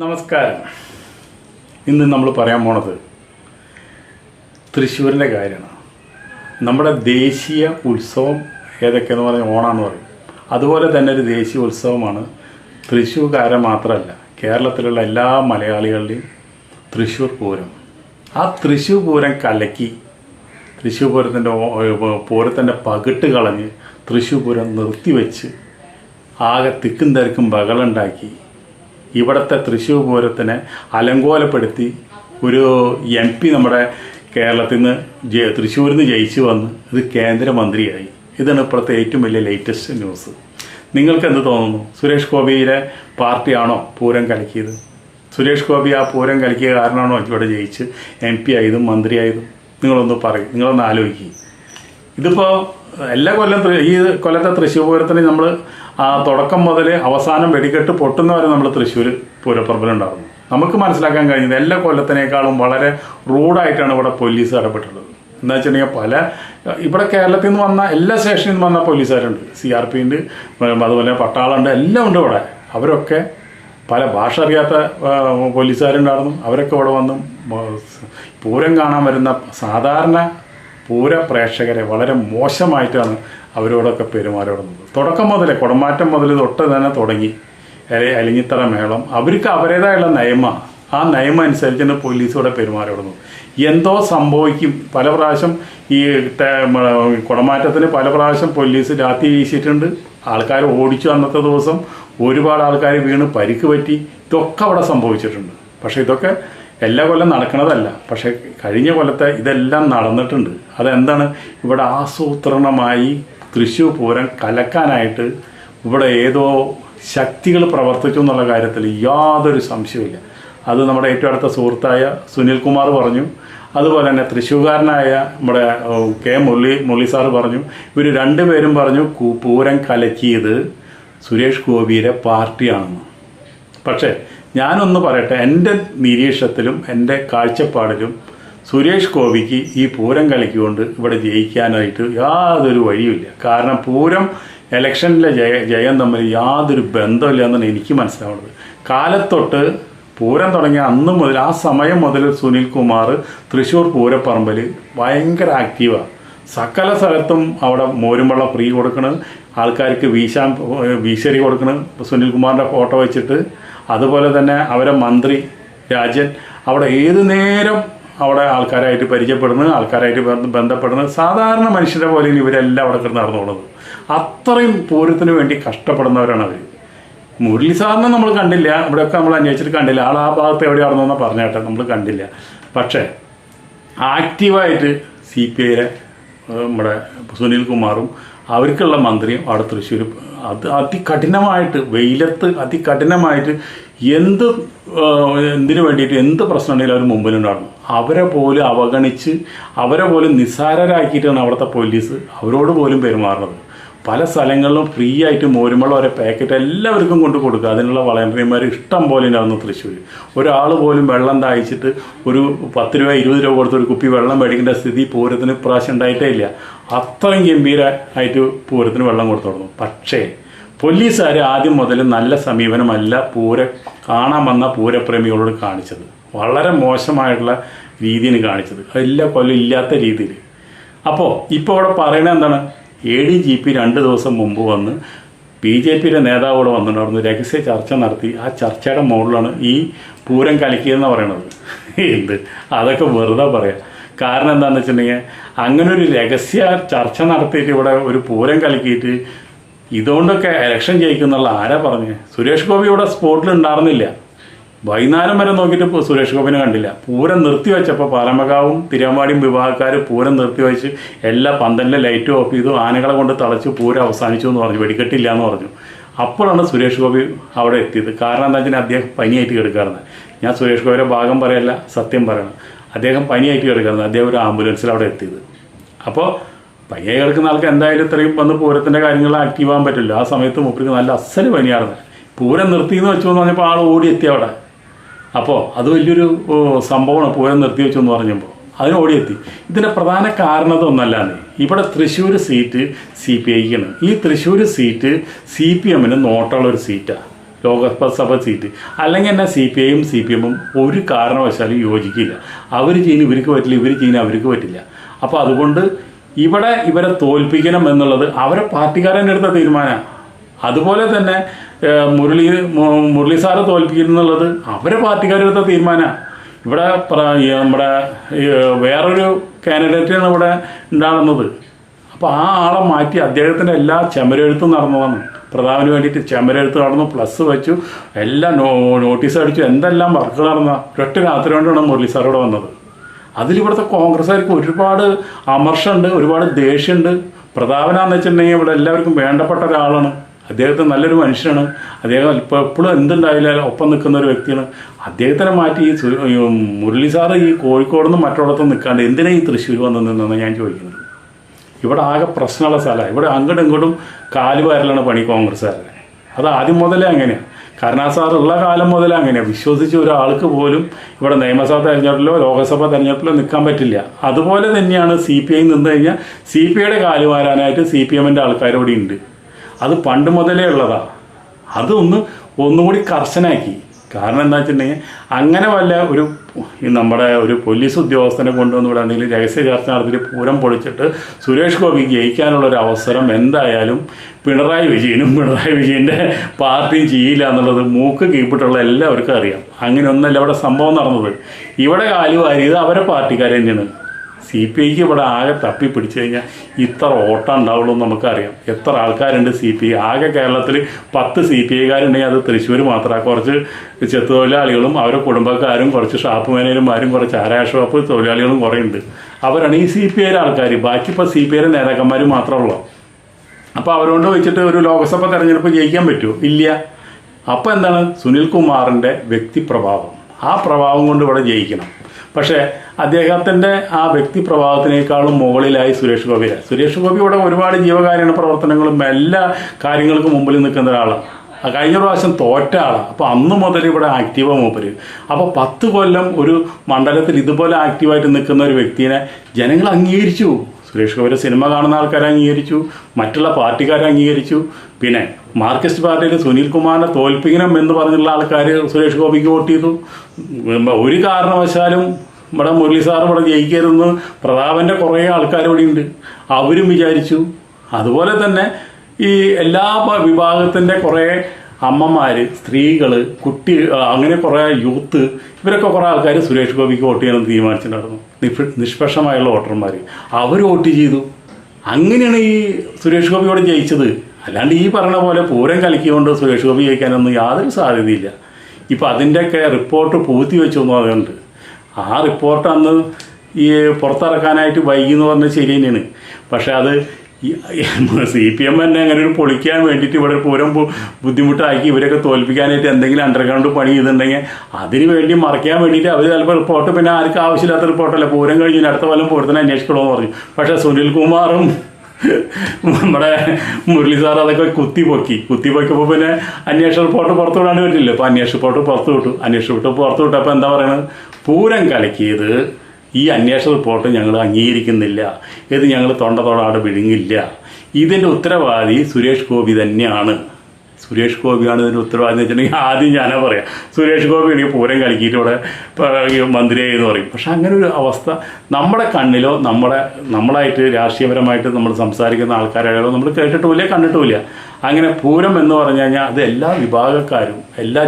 നമസ്കാരം. ഇന്ന് നമ്മൾ പറയാൻ പോണത് തൃശ്ശൂരിന്റെ കാര്യമാണ്. നമ്മുടെ ദേശീയ ഉത്സവം ഏതൊക്കെയെന്ന് പറഞ്ഞാൽ ഓണമെന്ന് പറയും. അതുപോലെ തന്നെ ഒരു ദേശീയ ഉത്സവമാണ് തൃശ്ശൂർക്കാരെ മാത്രമല്ല കേരളത്തിലുള്ള എല്ലാ മലയാളികളുടെയും തൃശ്ശൂർ പൂരം. ആ തൃശ്ശൂർ പൂരം കലക്കി തൃശ്ശൂർ പൂരത്തിന്റെ പൂരത്തിന്റെ പകിട്ട് കളഞ്ഞ് തൃശ്ശൂർ പൂരം നിർത്തിവെച്ച് ആകെ തിക്കും തിരക്കും ബഹളുണ്ടാക്കി ഇവിടുത്തെ തൃശ്ശൂർ പൂരത്തിനെ അലങ്കോലപ്പെടുത്തി ഒരു എം പി നമ്മുടെ കേരളത്തിൽ നിന്ന് ജയ- തൃശ്ശൂരിൽ നിന്ന് ജയിച്ചു വന്ന് ഇത് കേന്ദ്രമന്ത്രിയായി. ഇതാണ് ഇപ്പോഴത്തെ ഏറ്റവും വലിയ ലേറ്റസ്റ്റ് ന്യൂസ് നിങ്ങൾക്ക് എന്ത് തോന്നുന്നു? സുരേഷ് ഗോപിയുടെ പാർട്ടിയാണോ പൂരം കലക്കിയത്? സുരേഷ് ഗോപി ആ പൂരം കലക്കിയ കാരണമാണോ ഇവിടെ ജയിച്ച് എം പി ആയതും മന്ത്രിയായതും നിങ്ങളൊന്ന് പറയും നിങ്ങളൊന്ന് ആലോചിക്കുക ഇതിപ്പോൾ എല്ലാ കൊല്ലം ഈ കൊല്ലത്തെ തൃശ്ശൂർ പൂരത്തിന് നമ്മൾ ആ തുടക്കം മുതൽ അവസാനം വെടിക്കെട്ട് പൊട്ടുന്നവരെ നമ്മൾ തൃശ്ശൂർ പൂരപ്പറമ്പിലുണ്ടാകുന്നു നമുക്ക് മനസ്സിലാക്കാൻ കഴിഞ്ഞത് എല്ലാ കൊല്ലത്തിനേക്കാളും വളരെ റൂഡായിട്ടാണ് ഇവിടെ പോലീസ് ഇടപെട്ടുള്ളത്. എന്താ വെച്ചിട്ടുണ്ടെങ്കിൽ പല ഇവിടെ കേരളത്തിൽ നിന്ന് വന്ന എല്ലാ സ്റ്റേഷനിൽ നിന്ന് വന്ന പോലീസുകാരുണ്ട്. സി ആർ പി ഉണ്ട് അതുപോലെ പട്ടാളുണ്ട് എല്ലാം ഉണ്ട് ഇവിടെ. അവരൊക്കെ പല ഭാഷ അറിയാത്ത പോലീസുകാരുണ്ടായിരുന്നു. അവരൊക്കെ ഇവിടെ വന്നും പൂരം കാണാൻ വരുന്ന സാധാരണ പൂര പ്രേക്ഷകരെ വളരെ മോശമായിട്ടാണ് അവരോടൊക്കെ പെരുമാറിവിടുന്നത് തുടക്കം മുതലേ കുടമാറ്റം മുതൽ തൊട്ട് തന്നെ തുടങ്ങി. അലിഞ്ഞിത്തറ മേളം. അവർക്ക് അവരുടേതായുള്ള നയമ. ആ നിയമം അനുസരിച്ച് തന്നെ പോലീസോടെ പെരുമാറിവിടുന്നത് എന്തോ സംഭവിക്കും. പല പ്രാവശ്യം ഈ കുടമാറ്റത്തിന് പല പ്രാവശ്യം പോലീസ് രാത്രി വീശിയിട്ടുണ്ട്. ആൾക്കാർ ഓടിച്ചു അന്നത്തെ ദിവസം ഒരുപാട് ആൾക്കാർ വീണ് പരിക്ക് പറ്റി. ഇതൊക്കെ അവിടെ സംഭവിച്ചിട്ടുണ്ട്. പക്ഷേ ഇതൊക്കെ എല്ലാ കൊല്ലം നടക്കുന്നതല്ല പക്ഷേ കഴിഞ്ഞ കൊല്ലത്തെ ഇതെല്ലാം നടന്നിട്ടുണ്ട്. അതെന്താണ്? ഇവിടെ ആസൂത്രണമായി തൃശ്ശൂർ പൂരം കലക്കാനായിട്ട് ഇവിടെ ഏതോ ശക്തികൾ പ്രവർത്തിച്ചു എന്നുള്ള കാര്യത്തിൽ യാതൊരു സംശയമില്ല അത് നമ്മുടെ ഏറ്റവും അടുത്ത സുഹൃത്തായ സുനിൽകുമാർ പറഞ്ഞു. അതുപോലെ തന്നെ തൃശ്ശൂർകാരനായ നമ്മുടെ കെ മുരളി മുരളി സാർ പറഞ്ഞു. ഇവർ രണ്ടുപേരും പറഞ്ഞു പൂരം കലക്കിയത് സുരേഷ് ഗോപിയുടെ പാർട്ടിയാണെന്ന്. പക്ഷേ ഞാനൊന്ന് പറയട്ടെ എന്റെ നിരീക്ഷണത്തിലും എന്റെ കാഴ്ചപ്പാടിലും സുരേഷ് ഗോപിക്ക് ഈ പൂരം കളിക്കൊണ്ട് ഇവിടെ ജയിക്കാനായിട്ട് യാതൊരു വഴിയുമില്ല. കാരണം പൂരം ഇലക്ഷനിലെ ജയ ജയം തമ്മിൽ യാതൊരു ബന്ധമില്ല എന്നാണ് എനിക്ക് മനസ്സിലാവുന്നത്. കാലത്തൊട്ട് പൂരം തുടങ്ങിയ അന്ന് മുതൽ ആ സമയം മുതൽ സുനിൽ കുമാർ തൃശ്ശൂർ പൂരപ്പറമ്പിൽ ഭയങ്കര ആക്റ്റീവാണ് സകല സ്ഥലത്തും അവിടെ മോരുംവെള്ളം ഫ്രീ കൊടുക്കണ് ആൾക്കാർക്ക് വീശാൻ വീശരി കൊടുക്കണ്. സുനിൽ കുമാറിന്റെ ഫോട്ടോ വെച്ചിട്ട് അതുപോലെ തന്നെ അവരെ മന്ത്രി രാജൻ അവിടെ ഏത് നേരം അവിടെ ആൾക്കാരായിട്ട് പരിചയപ്പെടുന്നത് ആൾക്കാരായിട്ട് ബന്ധ- ബന്ധപ്പെടുന്നത് സാധാരണ മനുഷ്യരെ പോലെ ഇവരെല്ലാം അവിടെ കിടന്ന് നടന്നുകൊള്ളത് അത്രയും പൂരത്തിന് വേണ്ടി കഷ്ടപ്പെടുന്നവരാണ് അവർ മുരളി സാറിനെ നമ്മൾ കണ്ടില്ല ഇവിടെയൊക്കെ നമ്മൾ അന്വേഷിച്ചിട്ട് കണ്ടില്ല. ആൾ ആ ഭാഗത്ത് എവിടെയാണെന്നൊന്ന് പറഞ്ഞേട്ടെ നമ്മൾ കണ്ടില്ല. പക്ഷേ ആക്റ്റീവായിട്ട് സി പി ഐയിലെ നമ്മുടെ സുനിൽ കുമാറും അവർക്കുള്ള മന്ത്രിയും അവിടെ തൃശ്ശൂർ അത് അതികഠിനമായിട്ട് വെയിലത്ത് അതികഠിനമായിട്ട് എന്ത് എന്തിനു വേണ്ടിയിട്ട് എന്ത് പ്രശ്നം ഉണ്ടെങ്കിലും അവർ മുമ്പിലുണ്ടാകണം അവരെ പോലും അവഗണിച്ച് അവരെ പോലും നിസ്സാരരാക്കിയിട്ടാണ് അവിടുത്തെ പോലീസ് അവരോട് പോലും പെരുമാറുന്നത്. പല സ്ഥലങ്ങളിലും ഫ്രീ ആയിട്ട് മോരുമുള്ള ഒരു പാക്കറ്റ് എല്ലാവർക്കും കൊണ്ട് കൊടുക്കുക. അതിനുള്ള വളണ്ടറിമാർ ഇഷ്ടം പോലെ ഉണ്ടാകുന്നു തൃശ്ശൂർ ഒരാൾ പോലും വെള്ളം ദാഹിച്ചിട്ട് ഒരു പത്ത് രൂപ ഇരുപത് രൂപ കൊടുത്ത് ഒരു കുപ്പി വെള്ളം മേടിക്കേണ്ട സ്ഥിതി പൂരത്തിന് പ്രാവശ്യം ഉണ്ടായിട്ടേ ഇല്ല. അത്രയും ഗംഭീരമായിട്ട് പൂരത്തിന് വെള്ളം കൊടുത്തു തുടങ്ങും. പക്ഷേ പോലീസുകാർ ആദ്യം മുതൽ നല്ല സമീപനമല്ല പൂര കാണാൻ വന്ന പൂരപ്രേമികളോട് കാണിച്ചത്. വളരെ മോശമായിട്ടുള്ള രീതിയാണ് കാണിച്ചത്. എല്ലാ കൊല്ലം ഇല്ലാത്ത രീതിയിൽ അപ്പോൾ ഇപ്പോൾ ഇവിടെ പറയണത് എന്താണ്? എ ഡി ജി പി രണ്ട് ദിവസം മുമ്പ് വന്ന് ബി ജെ പിയുടെ നേതാവോട് വന്നിട്ടുണ്ടായിരുന്നു. രഹസ്യ ചർച്ച നടത്തി. ആ ചർച്ചയുടെ മുകളിലാണ് ഈ പൂരം കളിക്കുകയെന്ന് പറയണത്. എന്ത്? അതൊക്കെ വെറുതെ പറയാം. കാരണം എന്താണെന്ന് വെച്ചിട്ടുണ്ടെങ്കിൽ അങ്ങനെ ഒരു രഹസ്യ ചർച്ച നടത്തിയിട്ട് ഇവിടെ ഒരു പൂരം കളിക്കിയിട്ട് ഇതുകൊണ്ടൊക്കെ ഇലക്ഷൻ ജയിക്കുന്നുള്ള ആരാ പറഞ്ഞത് സുരേഷ് ഗോപി ഇവിടെ സ്പോട്ടിൽ ഉണ്ടായിരുന്നില്ല. വൈകുന്നേരം വരെ നോക്കിയിട്ട് സുരേഷ് ഗോപിനെ കണ്ടില്ല. പൂരം നിർത്തിവെച്ചപ്പോൾ പാലമകാവും തിരുവമ്പാടിയും വിവാഹക്കാരും പൂരം നിർത്തിവെച്ച് എല്ലാ പന്തലിലെ ലൈറ്റും ഓഫ് ചെയ്തു ആനകളെ കൊണ്ട് തളച്ച് പൂരം അവസാനിച്ചു എന്ന് പറഞ്ഞു. വെടിക്കെട്ടില്ല എന്ന് പറഞ്ഞു. അപ്പോഴാണ് സുരേഷ് ഗോപി അവിടെ എത്തിയത്. കാരണം എന്താ വെച്ചാൽ അദ്ദേഹം പനിയായിട്ട് കിടക്കാറുണ്ട് ഞാൻ സുരേഷ് ഗോപിയുടെ ഭാഗം പറയല്ല സത്യം പറയണം. അദ്ദേഹം പനിയായിട്ട് കിടക്കാറുണ്ട് അദ്ദേഹം ഒരു ആംബുലൻസിൽ അവിടെ എത്തിയത്. അപ്പോൾ പനിയായി കിടക്കുന്ന ആൾക്ക് എന്തായാലും ഇത്രയും വന്ന് പൂരത്തിന്റെ കാര്യങ്ങൾ ആക്റ്റീവ് ആകാൻ പറ്റില്ല. ആ സമയത്ത് മുപ്പിക്ക് നല്ല അസൽ പനിയായിരുന്നു. പൂരം നിർത്തിയെന്ന് വെച്ചു എന്ന് പറഞ്ഞപ്പോൾ ആൾ ഓടി എത്തി അവിടെ. അപ്പോൾ അത് വലിയൊരു സംഭവമാണ്. പൂരം നിർത്തി വെച്ചു എന്ന് പറഞ്ഞപ്പോൾ അതിന് ഓടിയെത്തി. ഇതിന്റെ പ്രധാന കാരണം ഒന്നല്ലാന്ന് ഇവിടെ തൃശ്ശൂർ സീറ്റ് സി പി ഐക്കാണ്. ഈ തൃശ്ശൂർ സീറ്റ് സി പി എമ്മിന് നോട്ടുള്ള ഒരു സീറ്റാണ് ലോകസഭ സീറ്റ്. അല്ലെങ്കിൽ തന്നെ സി പി ഐയും സി പി എമ്മും ഒരു കാരണവശാലും യോജിക്കില്ല. അവർ ചെയ്യുന്ന ഇവർക്ക് പറ്റില്ല ഇവർ ചെയ്യുന്ന അവർക്ക് പറ്റില്ല. അപ്പോൾ അതുകൊണ്ട് ഇവിടെ ഇവരെ തോൽപ്പിക്കണം എന്നുള്ളത് അവരെ പാർട്ടിക്കാരന്റെ എടുത്ത തീരുമാനമാണ്. അതുപോലെ തന്നെ മുരളി മുരളി സാറ് തോൽപ്പിക്കുന്നുള്ളത് അവരെ പാർട്ടിക്കാരെടുത്ത തീരുമാനമാണ് ഇവിടെ നമ്മുടെ വേറൊരു കാൻഡിഡേറ്റാണ് ഇവിടെ ഉണ്ടാകുന്നത്. അപ്പോൾ ആ ആളെ മാറ്റി അദ്ദേഹത്തിന്റെ എല്ലാ ചെമരെഴുത്തും നടന്നതാണ് പ്രധാനത്തിന് വേണ്ടിയിട്ട് ചെമരെഴുത്ത് നടന്നു പ്ലസ് വെച്ചു എല്ലാം നോ നോട്ടീസ് അടിച്ചു എന്തെല്ലാം വർക്കുകൾ നടന്ന ഒരൊറ്റ രാത്രി കൊണ്ടാണ് മുരളി സാർ ഇവിടെ വന്നത്. അതിലിവിടുത്തെ കോൺഗ്രസ്സുകാർക്ക് ഒരുപാട് അമർഷമുണ്ട് ഒരുപാട് ദേഷ്യമുണ്ട് പ്രതാപനാന്ന് വെച്ചിട്ടുണ്ടെങ്കിൽ ഇവിടെ എല്ലാവർക്കും വേണ്ടപ്പെട്ട ഒരാളാണ്. അദ്ദേഹത്തെ നല്ലൊരു മനുഷ്യനാണ്. അദ്ദേഹം ഇപ്പോൾ എപ്പോഴും എന്തുണ്ടായാലും ഒപ്പം നിൽക്കുന്ന ഒരു വ്യക്തിയാണ്. അദ്ദേഹത്തിനെ മാറ്റി ഈ മുരളി സാറ് ഈ കോഴിക്കോട് നിന്ന് മറ്റുള്ളടത്തും നിൽക്കാണ്ട് എന്തിനാ ഈ തൃശ്ശൂർ വന്നു നിന്നാണ് ഞാൻ ചോദിക്കുന്നത്. ഇവിടെ ആകെ പ്രശ്നമുള്ള സ്ഥലമാണ്. ഇവിടെ അങ്ങോട്ടും ഇങ്ങോട്ടും കാൽ വാരലാണ് പണി കോൺഗ്രസ്സുകാരുടെ അത് ആദ്യം മുതലേ അങ്ങനെയാണ് കാരണം സാർ ഉള്ള കാലം മുതലേ അങ്ങനെയാണ് വിശ്വസിച്ച ഒരാൾക്ക് പോലും ഇവിടെ നിയമസഭ തെരഞ്ഞെടുപ്പിലോ ലോകസഭ തെരഞ്ഞെടുപ്പിലോ നിൽക്കാൻ പറ്റില്ല. അതുപോലെ തന്നെയാണ് സി പി ഐ നിന്ന് കഴിഞ്ഞാൽ സി പി ഐയുടെ കാൽ വാരാനായിട്ട് സി പി എമ്മിന്റെ ആൾക്കാരോടെ ഉണ്ട്. അത് പണ്ട് മുതലേ ഉള്ളതാണ് അതൊന്ന് ഒന്നുകൂടി കർശനാക്കി. കാരണം എന്താ വെച്ചിട്ടുണ്ടെങ്കിൽ അങ്ങനെ വല്ല ഒരു നമ്മുടെ ഒരു പോലീസ് ഉദ്യോഗസ്ഥനെ കൊണ്ടുവന്ന് ഇവിടെ എന്തെങ്കിലും രഹസ്യ ചർച്ച നടത്തിയിട്ട് പൂരം പൊളിച്ചിട്ട് സുരേഷ് ഗോപി ജയിക്കാനുള്ള ഒരു അവസരം എന്തായാലും പിണറായി വിജയനും പിണറായി വിജയന്റെ പാർട്ടിയും ചെയ്യില്ല എന്നുള്ളത് മൂക്ക് കീപ്പിട്ടുള്ള എല്ലാവർക്കും അറിയാം. അങ്ങനെയൊന്നല്ല ഇവിടെ സംഭവം നടന്നത്. ഇവിടെ കാലുവാരിയത് അവരെ പാർട്ടിക്കാർ തന്നെയാണ്. സി പി ഐക്ക് ഇവിടെ ആകെ തപ്പി പിടിച്ചു കഴിഞ്ഞാൽ ഇത്ര ഓട്ടം ഉണ്ടാവുള്ളൂ എന്ന് നമുക്കറിയാം. എത്ര ആൾക്കാരുണ്ട് സി പി ഐ? ആകെ കേരളത്തിൽ പത്ത് സി പി ഐക്കാരുണ്ടെങ്കിൽ അത് തൃശ്ശൂർ മാത്രമാണ് കുറച്ച് ചെത്തുതൊഴിലാളികളും അവരുടെ കുടുംബക്കാരും കുറച്ച് ഷാപ്പ് മാനേജർമാരും കുറച്ച് ആരായ ഷോപ്പ് തൊഴിലാളികളും കുറേ ഉണ്ട്. അവരാണ് ഈ സി പി ഐയുടെ ആൾക്കാർ ബാക്കി ഇപ്പോൾ സി പി ഐയുടെ നേതാക്കന്മാർ മാത്രമുള്ളൂ അപ്പോൾ അവരോട് വെച്ചിട്ട് ഒരു ലോക്സഭ തെരഞ്ഞെടുപ്പ് ജയിക്കാൻ പറ്റുമോ? ഇല്ല. അപ്പോൾ എന്താണ്? സുനിൽ കുമാറിന്റെ വ്യക്തിപ്രഭാവം. ആ പ്രഭാവം കൊണ്ട് ഇവിടെ ജയിക്കണം. പക്ഷേ അദ്ദേഹത്തിന്റെ ആ വ്യക്തിപ്രഭാവത്തിനേക്കാളും മുകളിലായി സുരേഷ് ഗോപിയാണ്. സുരേഷ് ഗോപി ഇവിടെ ഒരുപാട് ജീവകാരുണ്യ പ്രവർത്തനങ്ങളും എല്ലാ കാര്യങ്ങൾക്കും മുമ്പിൽ നിൽക്കുന്ന ഒരാളാണ്. കഴിഞ്ഞ പ്രാവശ്യം തോറ്റ ആളാണ്. അപ്പോൾ അന്ന് മുതൽ ഇവിടെ ആക്റ്റീവാ മൂപ്പര്. അപ്പോൾ പത്ത് കൊല്ലം ഒരു മണ്ഡലത്തിൽ ഇതുപോലെ ആക്റ്റീവായിട്ട് നിൽക്കുന്ന ഒരു വ്യക്തിനെ ജനങ്ങൾ അംഗീകരിച്ചു. സുരേഷ് ഗോപിയുടെ സിനിമ കാണുന്ന ആൾക്കാരെ അംഗീകരിച്ചു മറ്റുള്ള പാർട്ടിക്കാരെ അംഗീകരിച്ചു. പിന്നെ മാർക്സിസ്റ്റ് പാർട്ടിയിൽ സുനിൽ കുമാറിനെ തോൽപ്പിക്കണം എന്ന് പറഞ്ഞുള്ള ആൾക്കാർ സുരേഷ് ഗോപിക്ക് വോട്ട് ചെയ്തു. ഒരു കാരണവശാലും ഇവിടെ മുരളി സാർ ഇവിടെ ജയിക്കരുതെന്ന് പ്രതാപന്റെ കുറേ ആൾക്കാർ ഇവിടെ ഉണ്ട്. അവരും വിചാരിച്ചു. അതുപോലെ തന്നെ ഈ എല്ലാ വിഭാഗത്തിന്റെ കുറേ അമ്മമാർ സ്ത്രീകൾ കുട്ടി അങ്ങനെ കുറേ യൂത്ത് ഇവരൊക്കെ കുറേ ആൾക്കാർ സുരേഷ് ഗോപിക്ക് വോട്ട് ചെയ്യണമെന്ന് തീരുമാനിച്ചിട്ടുണ്ടായിരുന്നു. നിഷ്പ- നിഷ്പക്ഷമായുള്ള വോട്ടർമാർ അവർ വോട്ട് ചെയ്തു. അങ്ങനെയാണ് ഈ സുരേഷ് ഗോപിയോട് ജയിച്ചത്. അല്ലാണ്ട് ഈ പറഞ്ഞ പോലെ പൂരം കലക്കിക്കൊണ്ട് സുരേഷ് ഗോപി ജയിക്കാനൊന്നും യാതൊരു സാധ്യതയില്ല. ഇപ്പം അതിന്റെയൊക്കെ റിപ്പോർട്ട് പൂഴ്ത്തി വെച്ചു അതുകൊണ്ട് ആ റിപ്പോർട്ട് അന്ന് ഈ പുറത്തിറക്കാനായിട്ട് വൈകി എന്ന് പറഞ്ഞാൽ ശരി തന്നെയാണ്. പക്ഷേ അത് സി പി എം തന്നെ അങ്ങനെ ഒരു പൊളിക്കാൻ വേണ്ടിയിട്ട് ഇവിടെ പൂരം ബുദ്ധിമുട്ടാക്കി ഇവരൊക്കെ തോൽപ്പിക്കാനായിട്ട് എന്തെങ്കിലും അണ്ടർഗ്രൗണ്ട് പണി ചെയ്തിട്ടുണ്ടെങ്കിൽ അതിന് വേണ്ടി മറയ്ക്കാൻ വേണ്ടിയിട്ട് അവർ ചിലപ്പോൾ റിപ്പോർട്ട് പിന്നെ ആർക്കും ആവശ്യമില്ലാത്ത റിപ്പോർട്ടല്ല പൂരം കഴിഞ്ഞ് അടുത്ത കൊല്ലം പൂരത്തിന് അന്വേഷിക്കണമെന്ന് പറഞ്ഞു. പക്ഷേ സുനിൽ കുമാറും നമ്മുടെ മുരളി സാർ അതൊക്കെ കുത്തി പൊക്കി. കുത്തി പൊക്കിയപ്പോൾ പിന്നെ അന്വേഷണ റിപ്പോർട്ട് പുറത്തു വിടാണ്ട് പറ്റില്ല അപ്പോൾ അന്വേഷണ റിപ്പോർട്ട് പുറത്തു വിട്ടു. അന്വേഷണ റിപ്പോർട്ട് പുറത്തു വിട്ടപ്പോൾ എന്താ പറയുന്നത് പൂരം കലക്കിയത് ഈ അന്വേഷണ റിപ്പോർട്ട് ഞങ്ങൾ അംഗീകരിക്കുന്നില്ല. ഇത് ഞങ്ങൾ തൊണ്ട തൊടാട് വിഴുങ്ങില്ല. ഇതിന്റെ ഉത്തരവാദി സുരേഷ് ഗോപി തന്നെയാണ്. സുരേഷ് ഗോപിയാണ് ഇതിന്റെ ഉത്തരവാദി എന്ന് വെച്ചിട്ടുണ്ടെങ്കിൽ ആദ്യം ഞാനാ പറയാം. സുരേഷ് ഗോപി എനിക്ക് പൂരം കളിക്കിയിട്ട് ഇവിടെ മന്ത്രിയായി എന്ന് പറയും. പക്ഷെ അങ്ങനെ ഒരു അവസ്ഥ നമ്മുടെ കണ്ണിലോ നമ്മുടെ നമ്മളായിട്ട് രാഷ്ട്രീയപരമായിട്ട് നമ്മൾ സംസാരിക്കുന്ന ആൾക്കാരായാലോ നമ്മൾ കേട്ടിട്ടുമില്ല കണ്ടിട്ടുമില്ല. അങ്ങനെ പൂരം എന്ന് പറഞ്ഞു കഴിഞ്ഞാൽ അത് എല്ലാ വിഭാഗക്കാരും എല്ലാ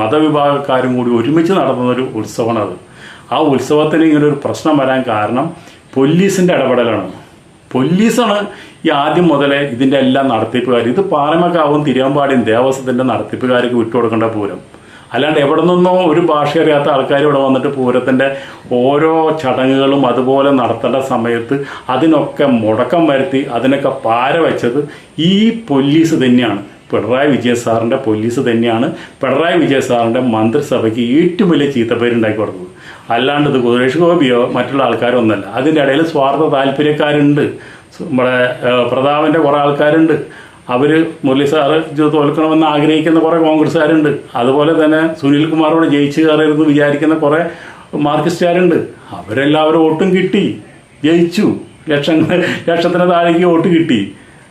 മതവിഭാഗക്കാരും കൂടി ഒരുമിച്ച് നടത്തുന്ന ഒരു ഉത്സവമാണ് അത് ആ ഉത്സവത്തിന് ഇങ്ങനെ ഒരു പ്രശ്നം വരാൻ കാരണം പോലീസിന്റെ ഇടപെടലാണ്. പോലീസാണ് ഈ ആദ്യം മുതലേ ഇതിന്റെ എല്ലാം നടത്തിപ്പുകാർ ഇത് പാറമക്കാവും തിരുവമ്പാടിയും ദേവസ്വത്തിന്റെ നടത്തിപ്പുകാർക്ക് വിട്ടുകൊടുക്കേണ്ട പൂരം. അല്ലാണ്ട് എവിടെ നിന്നോ ഒരു ഭാഷ അറിയാത്ത ആൾക്കാർ ഇവിടെ വന്നിട്ട് പൂരത്തിന്റെ ഓരോ ചടങ്ങുകളും അതുപോലെ നടത്തേണ്ട സമയത്ത് അതിനൊക്കെ മുടക്കം വരുത്തി അതിനൊക്കെ പാര വെച്ചത് ഈ പോലീസ് തന്നെയാണ്. പിണറായി വിജയ സാറിന്റെ പോലീസ് തന്നെയാണ്. പിണറായി വിജയ സാറിന്റെ മന്ത്രിസഭയ്ക്ക് ഏറ്റവും വലിയ ചീത്തപ്പേരുണ്ടാക്കി കൊടുത്തത്. അല്ലാണ്ട് ഇത് സുരേഷ് ഗോപിയോ മറ്റുള്ള ആൾക്കാരോ ഒന്നല്ല അതിന്റെ ഇടയിൽ സ്വാർത്ഥ താല്പര്യക്കാരുണ്ട്. നമ്മുടെ പ്രതാപന്റെ കുറേ ആൾക്കാരുണ്ട്. അവർ മുരളി സാറ് തോൽക്കണമെന്ന് ആഗ്രഹിക്കുന്ന കുറേ കോൺഗ്രസ്സുകാരുണ്ട്. അതുപോലെ തന്നെ സുനിൽ കുമാറോട് ജയിച്ചു കയറരുതെന്ന് വിചാരിക്കുന്ന കുറേ മാർക്സിസ്റ്റുകാരുണ്ട്. അവരെല്ലാവരും വോട്ടും കിട്ടി. ജയിച്ചു. ലക്ഷങ്ങൾ ലക്ഷത്തിന് താഴേക്ക് വോട്ട് കിട്ടി.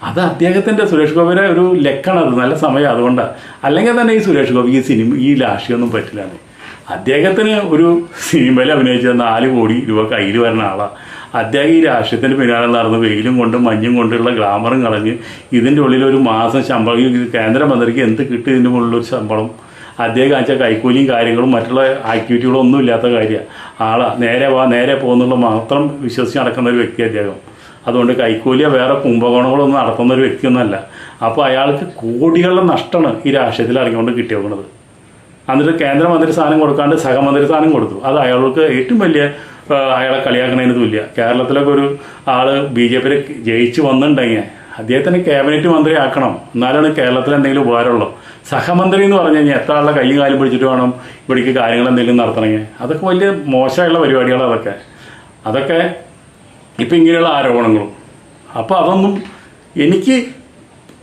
അത് അദ്ദേഹത്തിന്റെ സുരേഷ് ഗോപിയുടെ ഒരു ലക്കാണ്. നല്ല സമയം അതുകൊണ്ടാണ് അല്ലെങ്കിൽ തന്നെ ഈ സുരേഷ് ഗോപി ഈ സിനിമ ഈ രാഷ്ട്രീയമൊന്നും പറ്റില്ലാണ് അദ്ദേഹത്തിന് ഒരു സിനിമയിൽ അഭിനയിച്ച നാല് കോടി രൂപ കയ്യിൽ വരുന്ന ആളാണ് അദ്ദേഹം ഈ രാഷ്ട്രീയത്തിന് പിന്നാലെ നടന്ന് വെയിലും കൊണ്ടും മഞ്ഞും കൊണ്ടുള്ള ഗ്ലാമറും കളഞ്ഞ് ഇതിന്റെ ഉള്ളിൽ ഒരു മാസം ശമ്പളം കേന്ദ്രമന്ത്രിക്ക് എന്ത് കിട്ടും ഇതിന്റെ ഉള്ളിലൊരു ശമ്പളം? അദ്ദേഹം കാണിച്ച കൈക്കൂലിയും കാര്യങ്ങളും മറ്റുള്ള ആക്ടിവിറ്റികളും ഒന്നും ഇല്ലാത്ത കാര്യമാണ് ആളാ. നേരെ വാ നേരെ പോകുന്നുള്ള മാത്രം വിശ്വസിച്ച് നടക്കുന്ന ഒരു വ്യക്തി അദ്ദേഹം. അതുകൊണ്ട് കൈക്കൂലിയോ വേറെ കുംഭകോണങ്ങളൊന്നും നടത്തുന്ന ഒരു വ്യക്തിയൊന്നുമല്ല. അപ്പോൾ അയാൾക്ക് കോടികളുടെ നഷ്ടമാണ് ഈ രാഷ്ട്രീയത്തിൽ ഇറങ്ങിക്കൊണ്ട് കിട്ടിയേക്കുന്നത്. എന്നിട്ട് കേന്ദ്രമന്ത്രി സ്ഥാനം കൊടുക്കാണ്ട് സഹമന്ത്രി സ്ഥാനം കൊടുത്തു. അത് അയാൾക്ക് ഏറ്റവും വലിയ അയാളെ കളിയാക്കണതിന് തുല്യ. കേരളത്തിലൊക്കെ ഒരു ആൾ ബി ജെ പിയിൽ ജയിച്ച് വന്നിട്ടുണ്ടെങ്കിൽ അദ്ദേഹത്തിന് ക്യാബിനറ്റ് മന്ത്രി ആക്കണം. എന്നാലാണ് കേരളത്തിൽ എന്തെങ്കിലും ഉപകാരമുള്ളൂ. സഹമന്ത്രി എന്ന് പറഞ്ഞു കഴിഞ്ഞാൽ എത്ര ആളുടെ കൈയും കാലും പിടിച്ചിട്ട് വേണം ഇവിടേക്ക് കാര്യങ്ങൾ എന്തെങ്കിലും നടത്തണമെങ്കിൽ. അതൊക്കെ വലിയ മോശമായുള്ള പരിപാടികളാണ് അതൊക്കെ. അതൊക്കെ ഇപ്പം ഇങ്ങനെയുള്ള ആരോപണങ്ങളും. അപ്പോൾ അതൊന്നും എനിക്ക്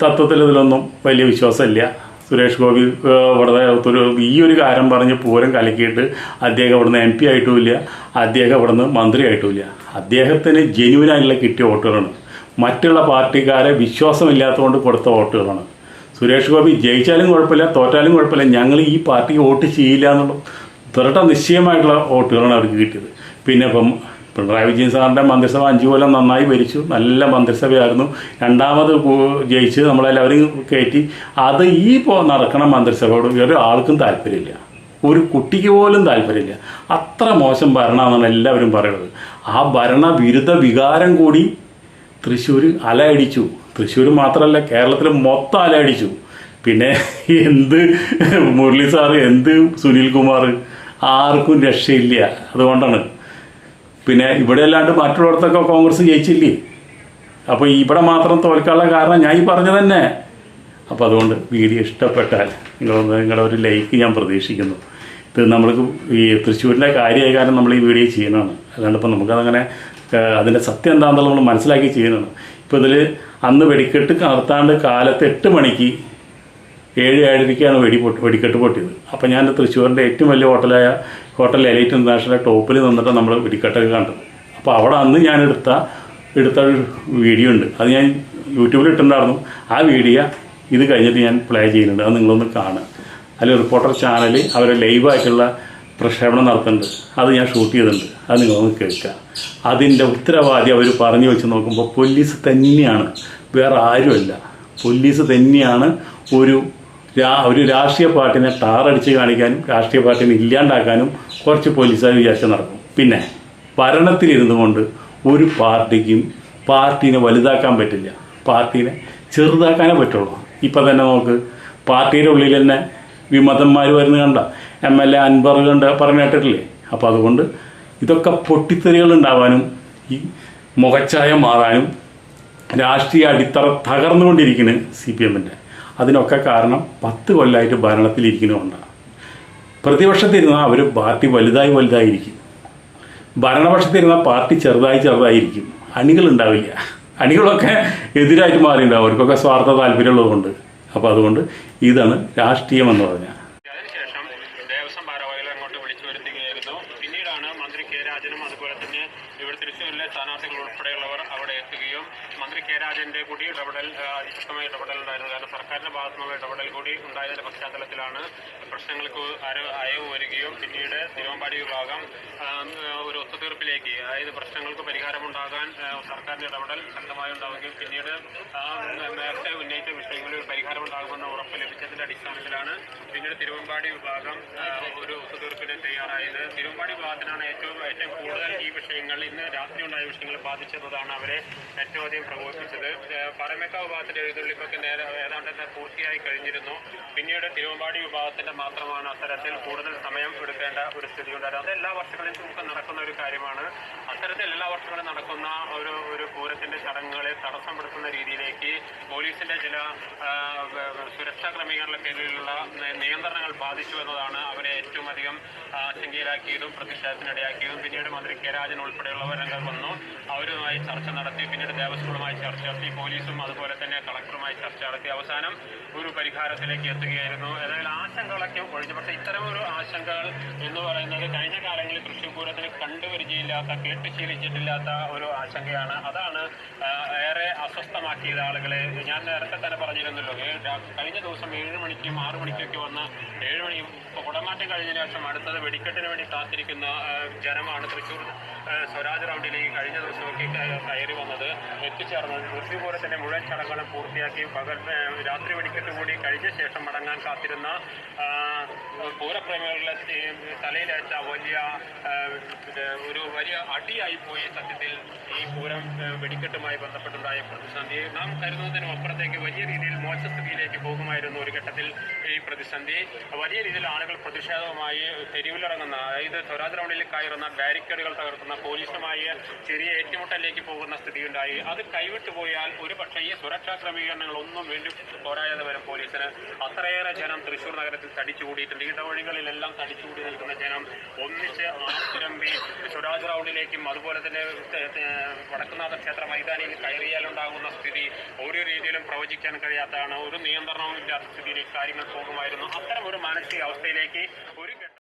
തത്വത്തിൽ ഇതിലൊന്നും വലിയ വിശ്വാസമില്ല. സുരേഷ് ഗോപി ഇവിടെ ഈ ഒരു കാര്യം പറഞ്ഞ് പൂരം കലക്കിയിട്ട് അദ്ദേഹം ഇവിടുന്ന് എം പി ആയിട്ടുമില്ല അദ്ദേഹം ഇവിടുന്ന് മന്ത്രി ആയിട്ടുമില്ല അദ്ദേഹത്തിന് ജെന്യുവനായിട്ടുള്ള കിട്ടിയ വോട്ടുകളാണ്. മറ്റുള്ള പാർട്ടിക്കാരെ വിശ്വാസമില്ലാത്തതുകൊണ്ട് കൊടുത്ത വോട്ടുകളാണ്. സുരേഷ് ഗോപി ജയിച്ചാലും കുഴപ്പമില്ല തോറ്റാലും കുഴപ്പമില്ല ഞങ്ങൾ ഈ പാർട്ടിക്ക് വോട്ട് ചെയ്യില്ല എന്നുള്ള ദൃഢ നിശ്ചയമായിട്ടുള്ള വോട്ടുകളാണ് അവർക്ക് കിട്ടിയത്. പിന്നെ ഇപ്പം പിണറായി വിജയൻ സാറിന്റെ മന്ത്രിസഭ അഞ്ചു കൊല്ലം നന്നായി ഭരിച്ചു നല്ല മന്ത്രിസഭയായിരുന്നു. രണ്ടാമത് ജയിച്ച് നമ്മളെല്ലാവരും കയറ്റി അത് ഈ നടക്കണ മന്ത്രിസഭയോട് ഒരു ആൾക്കും താല്പര്യമില്ല. ഒരു കുട്ടിക്ക് പോലും താല്പര്യമില്ല. അത്ര മോശം ഭരണമാണെന്നാണ് എല്ലാവരും പറയുന്നത്. ആ ഭരണവിരുദ്ധ വികാരം കൂടി തൃശ്ശൂർ അലയടിച്ചു. തൃശ്ശൂർ മാത്രമല്ല കേരളത്തിൽ മൊത്തം അലയടിച്ചു. പിന്നെ എന്ത് മുരളി സാറ് എന്ത് സുനിൽ കുമാർ ആർക്കും രക്ഷയില്ല. അതുകൊണ്ടാണ് പിന്നെ ഇവിടെ അല്ലാണ്ട് മറ്റുള്ളിടത്തൊക്കെ കോൺഗ്രസ് ജയിച്ചില്ലേ? അപ്പോൾ ഇവിടെ മാത്രം തോൽക്കാനുള്ള കാരണം ഞാൻ ഈ പറഞ്ഞു തന്നെ. അപ്പോൾ അതുകൊണ്ട് വീഡിയോ ഇഷ്ടപ്പെട്ടാൽ നിങ്ങളൊന്ന് നിങ്ങളുടെ ഒരു ലൈക്ക് ഞാൻ പ്രതീക്ഷിക്കുന്നു. ഇത് നമ്മൾക്ക് ഈ തൃശ്ശൂരിന്റെ കാര്യമായ കാരണം നമ്മൾ ഈ വീഡിയോ ചെയ്യുന്നതാണ്. അല്ലാണ്ട് ഇപ്പോൾ നമുക്കതങ്ങനെ അതിന്റെ സത്യം എന്താണെന്നുള്ളത് നമ്മൾ മനസ്സിലാക്കി ചെയ്യുന്നതാണ്. ഇപ്പോൾ ഇതിൽ അന്ന് വെടിക്കെട്ട് നടത്താണ്ട് കാലത്ത് എട്ട് മണിക്ക് ഏഴ് ഏഴരയ്ക്കാണ് വെടി പൊട്ടി വെടിക്കെട്ട് പൊട്ടിയത്. അപ്പോൾ ഞാൻ തൃശ്ശൂരിന്റെ ഏറ്റവും വലിയ ഹോട്ടലായ ഹോട്ടൽ എലൈറ്റ് ഇന്റർനാഷണൽ ടോപ്പിൽ നിന്നിട്ട് നമ്മൾ വെടിക്കെട്ടൊക്കെ കണ്ടത്. അപ്പോൾ അവിടെ അന്ന് ഞാൻ എടുത്ത എടുത്ത ഒരു വീഡിയോ ഉണ്ട്. അത് ഞാൻ യൂട്യൂബിൽ ഇട്ടിട്ടുണ്ടായിരുന്നു. ആ വീഡിയോ ഇത് കഴിഞ്ഞിട്ട് ഞാൻ പ്ലേ ചെയ്യുന്നുണ്ട്. അത് നിങ്ങളൊന്ന് കാണുക. അതിൽ റിപ്പോർട്ടർ ചാനൽ അവർ ലൈവായിട്ടുള്ള പ്രക്ഷേപണം നടത്തുന്നുണ്ട്. അത് ഞാൻ ഷൂട്ട് ചെയ്തിട്ടുണ്ട്. അത് നിങ്ങളൊന്ന് കേൾക്കുക. അതിന്റെ ഉത്തരവാദി അവർ പറഞ്ഞു വെച്ച് നോക്കുമ്പോൾ പോലീസ് തന്നെയാണ്. വേറെ ആരുമല്ല. പോലീസ് തന്നെയാണ് ഒരു ഒരു രാഷ്ട്രീയ പാർട്ടിനെ ടാറടിച്ച് കാണിക്കാനും രാഷ്ട്രീയ പാർട്ടിനെ ഇല്ലാണ്ടാക്കാനും കുറച്ച് പോലീസുകാർ വിചാരിച്ച നടക്കും. പിന്നെ ഭരണത്തിലിരുന്നു കൊണ്ട് ഒരു പാർട്ടിക്കും പാർട്ടീനെ വലുതാക്കാൻ പറ്റില്ല. പാർട്ടീനെ ചെറുതാക്കാനേ പറ്റുള്ളൂ. ഇപ്പം തന്നെ നമുക്ക് പാർട്ടിയുടെ ഉള്ളിൽ തന്നെ വിമതന്മാർ വരുന്ന കണ്ട എം എൽ എ അൻവർ കണ്ട് പറഞ്ഞു കേട്ടിട്ടില്ലേ? അപ്പോൾ അതുകൊണ്ട് ഇതൊക്കെ പൊട്ടിത്തെറികൾ ഉണ്ടാവാനും ഈ മുഖച്ഛായ മാറാനും രാഷ്ട്രീയ അടിത്തറ തകർന്നുകൊണ്ടിരിക്കുന്നു സി പി എമ്മിന്റെ. അതിനൊക്കെ കാരണം പത്ത് കൊല്ലമായിട്ട് ഭരണത്തിലിരിക്കുന്നതുകൊണ്ടാണ് പ്രതിപക്ഷത്തിരുന്നാൽ അവർ പാർട്ടി വലുതായി വലുതായിരിക്കും. ഭരണപക്ഷത്തിരുന്നാൽ പാർട്ടി ചെറുതായി ചെറുതായിരിക്കും. അണികളുണ്ടാവില്ല. അണികളൊക്കെ എതിരായിട്ട് മാറിയിട്ടുണ്ടാവും അവർക്കൊക്കെ സ്വാർത്ഥ താല്പര്യമുള്ളതുകൊണ്ട്. അപ്പോൾ അതുകൊണ്ട് ഇതാണ് രാഷ്ട്രീയം എന്ന് പറഞ്ഞാൽ ശേഷം അങ്ങോട്ട് വിളിച്ചു പിന്നീടാണ് മന്ത്രി കെ രാജനും. അതുപോലെ തന്നെ ഇവിടെ തൃശ്ശൂരിലെ സ്ഥാനാർത്ഥികൾ ഉൾപ്പെടെയുള്ളവർ അവിടെ എത്തുകയും മന്ത്രി കെ രാജന്റെ കൂടി ഇടപെടൽ ശക്തമായ ഇടപെടൽ ഉണ്ടായിരുന്നു. കാരണം സർക്കാരിന്റെ ഭാഗത്തു നിന്നുള്ള ഇടപെടൽ കൂടി ഉണ്ടായതിന്റെ പശ്ചാത്തലത്തിലാണ് പ്രശ്നങ്ങൾക്ക് അയവ് വരികയും പിന്നീട് തിരുവമ്പാടി വിഭാഗം ഒരു ഒത്തുതീർപ്പിലേക്ക് അതായത് പ്രശ്നങ്ങൾക്ക് പരിഹാരമുണ്ടാകാൻ സർക്കാരിന്റെ ഇടപെടൽ ശക്തമായി ഉണ്ടാവുകയും പിന്നീട് നേരത്തെ ഉന്നയിച്ച വിഷയങ്ങളിൽ പരിഹാരമുണ്ടാകുമെന്ന ഉറപ്പ് ലഭിച്ചതിന്റെ അടിസ്ഥാനത്തിലാണ് പിന്നീട് തിരുവമ്പാടി വിഭാഗം ഒരു ഒത്തുതീർപ്പിന് തയ്യാറായത്. തിരുവമ്പാടി വിഭാഗത്തിനാണ് ഏറ്റവും ഏറ്റവും കൂടുതൽ ഈ വിഷയങ്ങൾ ഇന്ന് രാത്രി ഉണ്ടായ വിഷയങ്ങൾ ബാധിച്ചതാണ് അവരെ ഏറ്റവും അധികം പ്രകോപിപ്പിച്ചത്. ഏ, ഭാഗത്തിന്റെ എഴുന്നള്ളിപ്പൊക്കെ നേരെ ഏതാണ്ട് പൂർത്തിയായി കഴിഞ്ഞിരുന്നു. പിന്നീട് തിരുവമ്പാടി വിഭാഗത്തിന്റെ മാത്രമാണ് അത്തരത്തിൽ കൂടുതൽ സമയം എടുക്കേണ്ട ഒരു സ്ഥിതി ഉണ്ടായിരുന്നത് അത് എല്ലാ വർഷങ്ങളിലും നമുക്ക് നടക്കുന്ന ഒരു കാര്യമാണ്. അത്തരത്തിൽ എല്ലാ വർഷങ്ങളും നടക്കുന്ന ഒരു ഒരു പൂരത്തിന്റെ ചടങ്ങുകളെ തടസ്സപ്പെടുത്തുന്ന രീതിയിലേക്ക് പോലീസിന്റെ ചില സുരക്ഷാ ക്രമീകരണ പേരിലുള്ള നിയന്ത്രണങ്ങൾ ബാധിച്ചു എന്നതാണ് അവരെ ഏറ്റവും അധികം ആശങ്കയിലാക്കിയതും ആശങ്കയിലാക്കിയതും പ്രതിഷേധത്തിനിടയാക്കിയതും പിന്നീട് മന്ത്രി കെ രാജൻ ഉൾപ്പെടെയുള്ളവർ രംഗത്ത് വന്നു. അവരുമായി ചർച്ച നടത്തി പിന്നീട് ദേവസ്വങ്ങളുമായി ചർച്ച നടത്തി പോലീസും അതുപോലെ തന്നെ കളക്ടറുമായി ചർച്ച നടത്തി. അവസാനം ഒരു പരിഹാരത്തിലേക്ക് എത്തുകയായിരുന്നു. ഏതായാലും ആശങ്കകളൊക്കെ ഒഴിഞ്ഞു. പക്ഷേ ഇത്തരം ഒരു ആശങ്കകൾ എന്ന് പറയുന്നത് കഴിഞ്ഞ കാലങ്ങളിൽ തൃശ്ശൂർ പൂരത്തിന് കണ്ടുപരിചയമില്ലാത്ത കേട്ട് ശീലിച്ചിട്ടില്ലാത്ത ഒരു ആശങ്കയാണ്. അതാണ് ഏറെ അസ്വസ്ഥമാക്കിയത് ആളുകളെ. ഞാൻ നേരത്തെ തന്നെ പറഞ്ഞിരുന്നല്ലോ കഴിഞ്ഞ ദിവസം ഏഴ് മണിക്കും ആറു മണിക്കൊക്കെ വന്ന് ഏഴ് മണി കുടമാറ്റം കഴിഞ്ഞ ശേഷം അടുത്തത് വെടിക്കെട്ടിന് വേണ്ടി കാത്തിരിക്കുന്ന ജനമാണ് തൃശ്ശൂർ സ്വരാജ് റൗണ്ടിലേക്ക് കഴിഞ്ഞ ദിവസമൊക്കെ കയറി വന്നത് എത്തിച്ചേർന്നത്. തൃശ്ശൂർ പൂരത്തിന്റെ മുഴുവൻ ചടങ്ങുകളും പൂർത്തിയാക്കി പകൽ രാത്രി വെടിക്കെട്ട് കൂടി കഴിഞ്ഞ ശേഷം മടങ്ങാൻ കാത്തിരുന്ന പൂരപ്രേമികളിലെ തലയിലേറ്റ വലിയ ഒരു വലിയ അടിയായി പോയി സത്യത്തിൽ ഈ പൂരം വെടിക്കെട്ടുമായി ബന്ധപ്പെട്ടുണ്ടായ പ്രതിസന്ധി. നാം കരുതുന്നതിനും അപ്പുറത്തേക്ക് വലിയ രീതിയിൽ മോശസ്ഥിതിയിലേക്ക് പോകുമായിരുന്നു ഒരു ഘട്ടത്തിൽ ഈ പ്രതിസന്ധി. വലിയ രീതിയിൽ ആളുകൾ പ്രതിഷേധവുമായി തെരുവിലിറങ്ങുന്ന അതായത് സ്വരാജ് റൗണ്ടിൽ കയറുന്ന ബാരിക്കേഡുകൾ തകർക്കുന്ന പോലീസുമായി ചെറിയ ഏറ്റുമുട്ടലിലേക്ക് പോകുന്ന സ്ഥിതിയുണ്ടായി. അത് കൈവിട്ടു പോയാൽ ഒരുപക്ഷെ ഈ സുരക്ഷാ ക്രമീകരണങ്ങൾ ഒന്നും വേണ്ടി പോരാതെ വരും പോലീസിന്. അത്രയേറെ ജനം തൃശൂർ നഗരത്തിൽ തടിച്ചുകൂടിയിട്ടുണ്ട്. ഇടവഴികളിലെല്ലാം തടിച്ചുകൂടി നിൽക്കുന്ന ജനം ഒന്നിച്ച് ആർത്തിരമ്പി സ്വരാജ് റൗണ്ടിലേക്കും അതുപോലെ തന്നെ വടക്കുനാഥ ക്ഷേത്ര മൈതാനിയിൽ കയറിയാലുണ്ടാകുന്ന സ്ഥിതി ഒരു രീതിയിലും പ്രവചിക്കാൻ കഴിയാത്തതാണ്. ഒരു നിയന്ത്രണവും ഇല്ലാത്ത സ്ഥിതിയിലേക്ക് കാര്യങ്ങൾ പോകുമായിരുന്നു. അത്തരം ഒരു മാനസിക അവസ്ഥയിലേക്ക് ഒരു